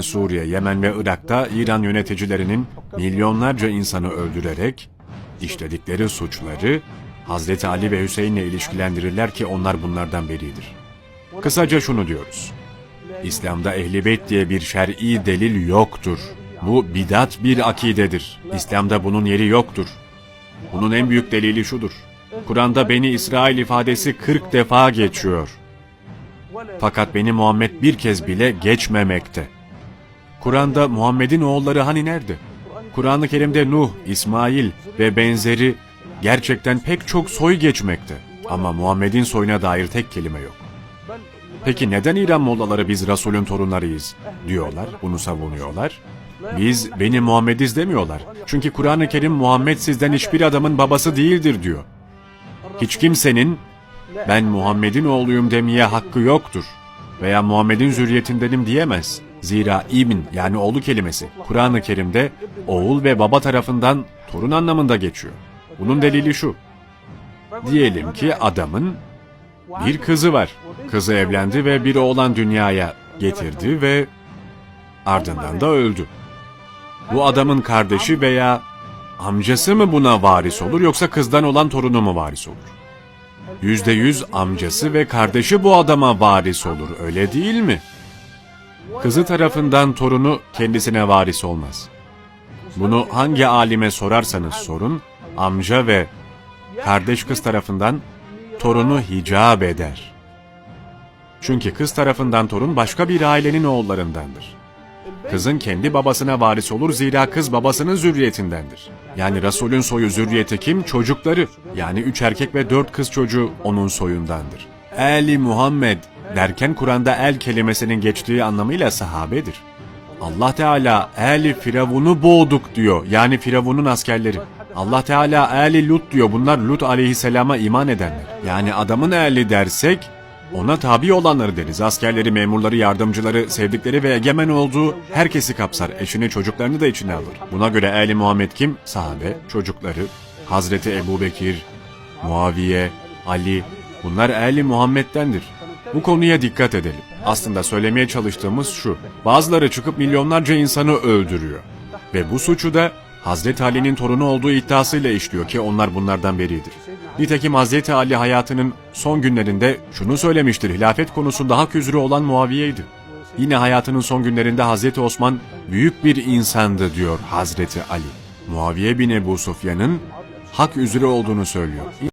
Suriye, Yemen ve Irak'ta İran yöneticilerinin milyonlarca insanı öldürerek işledikleri suçları Hazreti Ali ve Hüseyin'le ilişkilendirirler ki onlar bunlardan beridir. Kısaca şunu diyoruz. İslam'da ehli beyt diye bir şer'i delil yoktur. Bu bidat bir akidedir. İslam'da bunun yeri yoktur. Bunun en büyük delili şudur. Kur'an'da Beni İsrail ifadesi 40 defa geçiyor. Fakat Beni Muhammed bir kez bile geçmemekte. Kur'an'da Muhammed'in oğulları hani nerede? Kur'an-ı Kerim'de Nuh, İsmail ve benzeri gerçekten pek çok soy geçmekte. Ama Muhammed'in soyuna dair tek kelime yok. Peki neden İran mollaları biz Resul'ün torunlarıyız diyorlar, bunu savunuyorlar? Biz beni Muhammediz demiyorlar. Çünkü Kur'an-ı Kerim Muhammed sizden hiçbir adamın babası değildir diyor. Hiç kimsenin ben Muhammed'in oğluyum demeye hakkı yoktur. Veya Muhammed'in zürriyetindenim diyemez. Zira ibn yani oğlu kelimesi Kur'an-ı Kerim'de oğul ve baba tarafından torun anlamında geçiyor. Bunun delili şu. Diyelim ki adamın bir kızı var. Kızı evlendi ve bir oğlan dünyaya getirdi ve ardından da öldü. Bu adamın kardeşi veya amcası mı buna varis olur yoksa kızdan olan torunu mu varis olur? Yüzde yüz amcası ve kardeşi bu adama varis olur öyle değil mi? Kızı tarafından torunu kendisine varis olmaz. Bunu hangi alime sorarsanız sorun, amca ve kardeş kız tarafından torunu hicap eder. Çünkü kız tarafından torun başka bir ailenin oğullarındandır. Kızın kendi babasına varis olur zira kız babasının zürriyetindendir. Yani Resulün soyu zürriyeti kim? Çocukları. Yani üç erkek ve dört kız çocuğu onun soyundandır. Eli Muhammed derken Kur'an'da el kelimesinin geçtiği anlamıyla sahabedir. Allah Teala eli Firavun'u boğduk diyor. Yani Firavun'un askerleri. Allah Teala eli Lut diyor. Bunlar Lut aleyhisselama iman edenler. Yani adamın eli dersek ona tabi olanları deriz. Askerleri, memurları, yardımcıları, sevdikleri ve egemen olduğu herkesi kapsar. Eşini, çocuklarını da içine alır. Buna göre Ehli Muhammed kim? Sahabe, çocukları, Hazreti Ebu Bekir, Muaviye, Ali. Bunlar Ehli Muhammed'dendir. Bu konuya dikkat edelim. Aslında söylemeye çalıştığımız şu. Bazıları çıkıp milyonlarca insanı öldürüyor. Ve bu suçu da Hazreti Ali'nin torunu olduğu iddiasıyla işliyor ki onlar bunlardan beridir. Nitekim Hazreti Ali hayatının son günlerinde şunu söylemiştir. Hilafet konusunda hak üzere olan Muaviye'ydi. Yine hayatının son günlerinde Hazreti Osman büyük bir insandı diyor Hazreti Ali. Muaviye bin Ebu Sufyan'ın hak üzere olduğunu söylüyor.